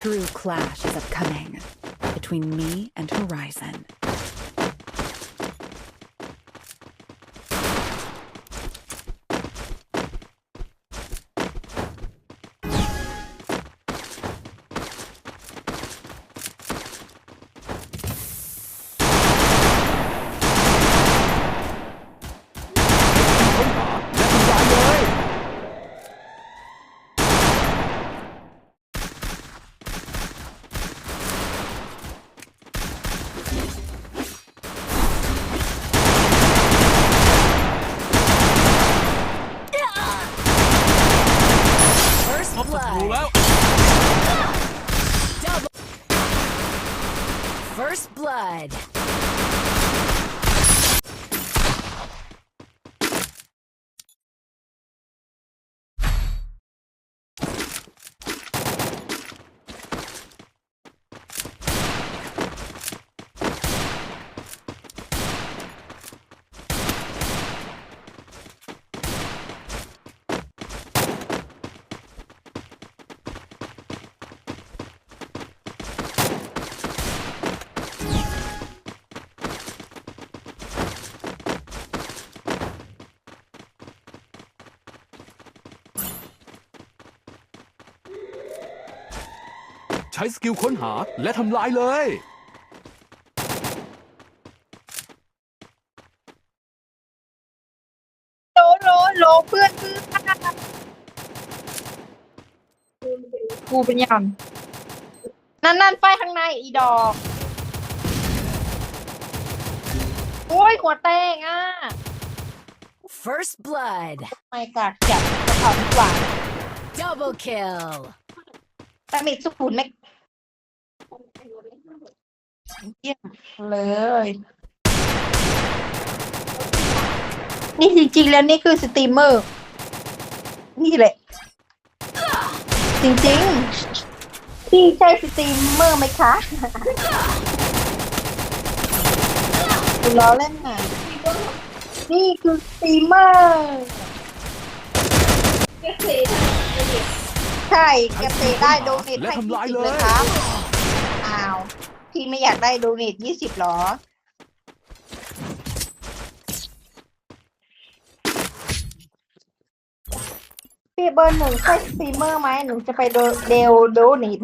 True clash is upcoming between me and Horizon. Blood. ช้สกิลค้นหาและทำลายเลย โลโลโลเพื่อนเพื่อนกูเป็นยังนั่นนั่นไฟข้างในอีดอก โอ้ยหัวแตงอะ First blood. ไม่กากจับกระเป๋าดีกว่า Double kill. แต่มีสุขุนไม่ เยี่ยมเลย นี่จริงๆแล้วนี่คือสตรีมเมอร์ นี่แหละ จริงๆพี่ใช่สตรีมเมอร์ไหมคะคุณล้อเล่นน่ะนี่คือสตรีมเมอร์ใช่เกษตรได้โดเนทและให้ทำลายยี่สิบเลยครับ พี่ไม่อยากได้โดเนทยี่สิบหรอ พี่เบอร์หนึ่งใช่สตรีมเมอร์ไหมหนูจะไปโดเดลโดเนท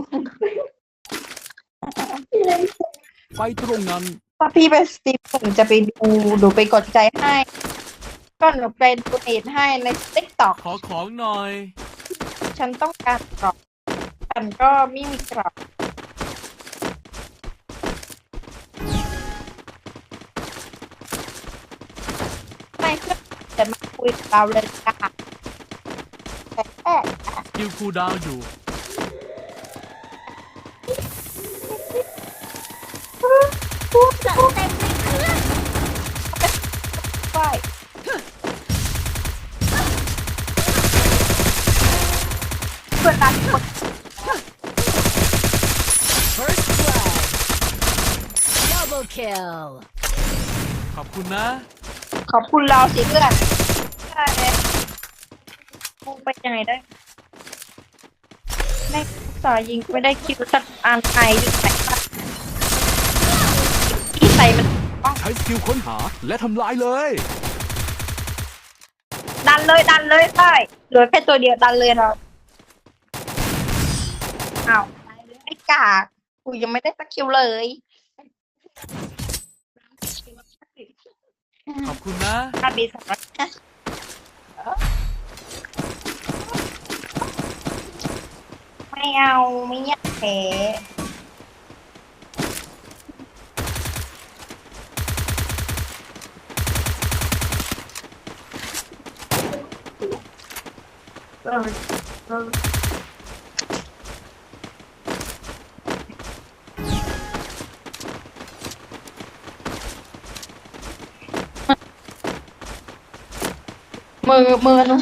ไปตรงนั้น ถ้าพี่เป็นสตรีมเมอร์หนูจะไปดูหนูไปกดใจให้ ก็หนูไปโดเนทให้ในติ๊กต็อกขอของหน่อย ฉันต้องการกรอบฉันก็ไม่มีกรอบ จะมาคุยกับเราเลยค่ะแต่แค่คิวคูลดาวน์อยู่ไฟเพื่อนรักคน First blood. Double kill. ขอบคุณนะ ขอบคุณเราสิเพื่อนได้เลยมึงไปยังไงได้ไม่สอยิงไม่ได้คิวสักอันไทยดิใส่ที่ใส่มันป้องใช้สกิลค้นหาและทำลายเลย ดันเลยดันเลยได้เหลือแค่ตัวเดียวดันเลยเราอ้าวไอ้กากกูยังไม่ได้สักคิวเลย ขอบคุณนะ ถ้าดีสักไม่เอาไม่อยากแพ้เออ มือมือนะ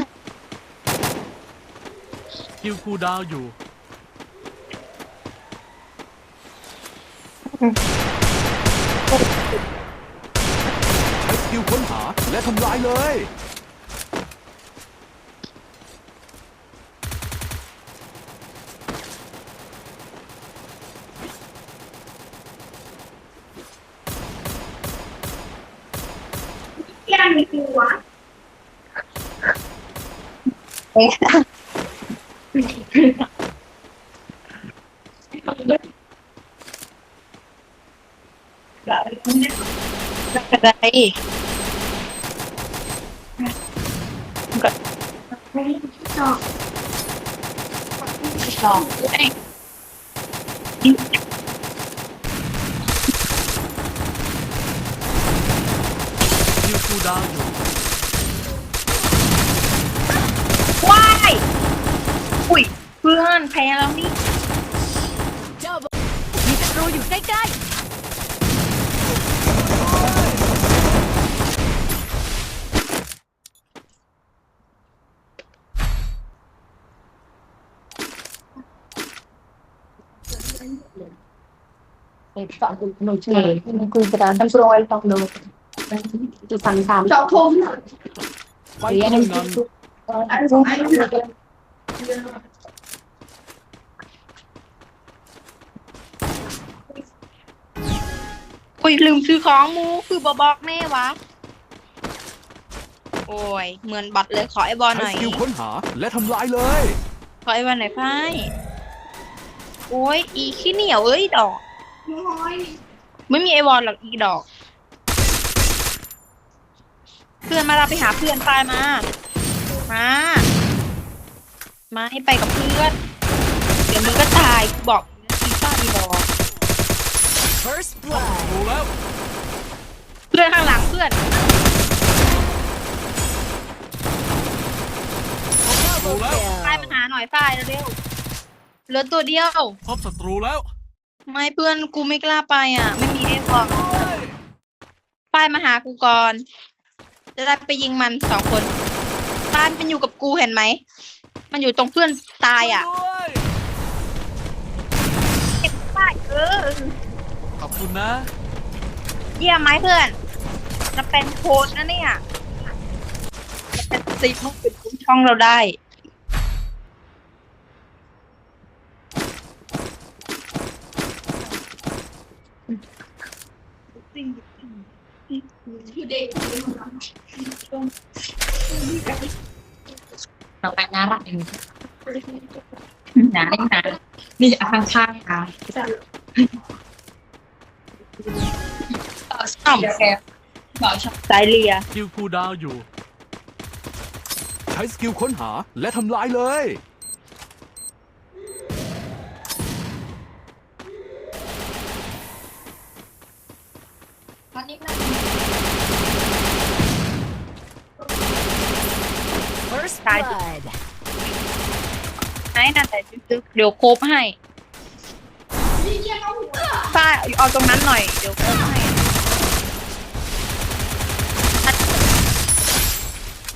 คิวคูดาวอยู่ คิวค้นหาและทำลายเลย ยัมีตัวะเอ๊ะอะไรก็ จอก ลองเอ้ย คิวคูลดาวน์อยู่ ว้ายอุ้ย เพื่อนแพ้แล้วนี่มีศัตรูอยู่ใกล้คุยกระดานทั้งโปรยต้องดูจุดสามสามจอกทุ่มไปเท่านั้ อุ้ยลืมซื้อของมูคือบอบอกแม่วะ โอ้ยเหมือนบัตรเลยขอไอ้บอลหใช้น่อย สกิลค้นหาและทำลายเลย ขอไอ้บอลหน่อยไพ่โอ้ยอีขี้เหนียวเอ้ยดอกน้อยไม่มีไอวอลหรอกอีดอก เพื่อนมาเราไปหาเพื่อนตายมา มา มาให้ไปกับเพื่อน เดี๋ยวมึงก็ตายกูบอกอีซ่าอีดอกๆ First blood ดูแล้วเพื่อนข้างหลังเพื่อนดูแล้วฝ้ายมาหาหน่อยฝ้ายเร็วๆเหลือตัวเดียว พบศัตรูแล้วไม่เพื่อนกูไม่กล้าไปอะ ไม่มีเอฟบอกฝ้ายมาหากูก่อน จะได้ไปยิงมันสองคนฝ้ายมันอยู่กับกูเห็นไหม มันอยู่ตรงเพื่อนตายอะ ด้วยเก็บฝ้ายเออ ขอบคุณนะ เยี่ยมไหมเพื่อน จะเป็นโค้ดนะเนี่ยจะเป็นซีมุกเป็นคุ้มช่องเราได้อยู่เด็กเราไปน่ารักเองหนาเล่นหนานี่อาข้างข้างๆค่ะ อ้อมแกบอกชอบสายเลีย คิวคูลดาวน์อยู่ ใช้สกิลค้นหาและทำลายเลย ตอนนี้นะ First Side. blood ไหนนั่นแต่จึ๊กๆเดี๋ยวโคบให้นี่เยี่ยมเอา หัวฝ้าเอาตรงนั้นหน่อย เดี๋ยวโคบให้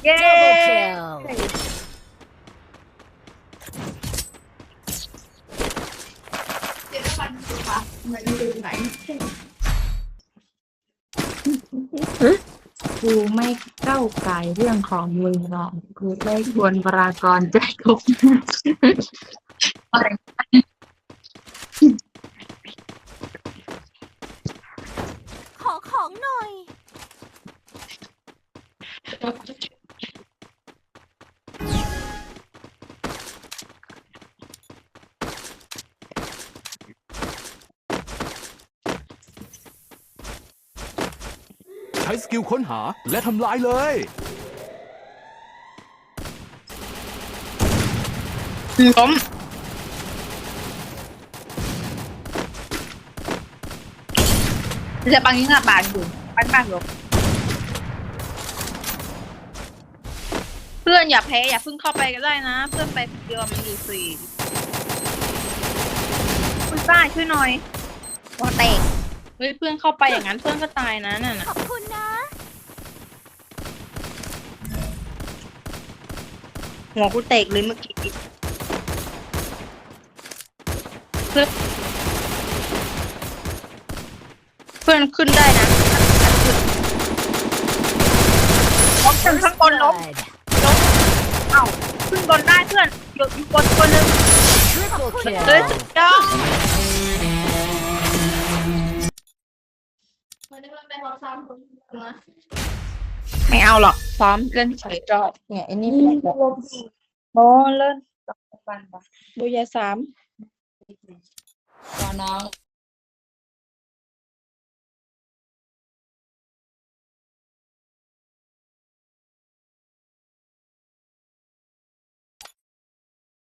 เย้ กูไม่เก้าวไก่เรื่องของมึงหรอกกูไม่ควรปรากรใจทุกอะไร ขอของหน่อย ใช้สกิลค้นหาและทำลายเลย ล้ม จะปังยิงอะบานอยู่ปังปังอยู่เพื่อนอย่าแพ้อย่าเพิ่งเข้าไปก็ได้นะ เพื่อนไปคนเดียวมันอยู่สี่คุณป้าช่วยหน่อยว่าเตะเฮ้ยเพื่อนเข้าไปอย่างนั้นเพื่อนก็ตายนะนั่นน่ะขอบคุณนะหัวกูเตกเลยเมื่อกี้เพื่อน เพื่อนขึ้นได้นะล้มขึ้นข้างบนล้ม Blood ล้มเอ้าขึ้นบนได้เพื่อนอยู่อยู่บนตัวหนึง Triple เฮ้ย kill สุดยอดมันได้ไปขอซ้ำคนนะไม่ไม่เอาหรอกซ้อมเล่นเฉยจอดเนี่ยไอ้นี่เป็นแบบโอ้เล่นปันปะบุยาสามตอนน้อง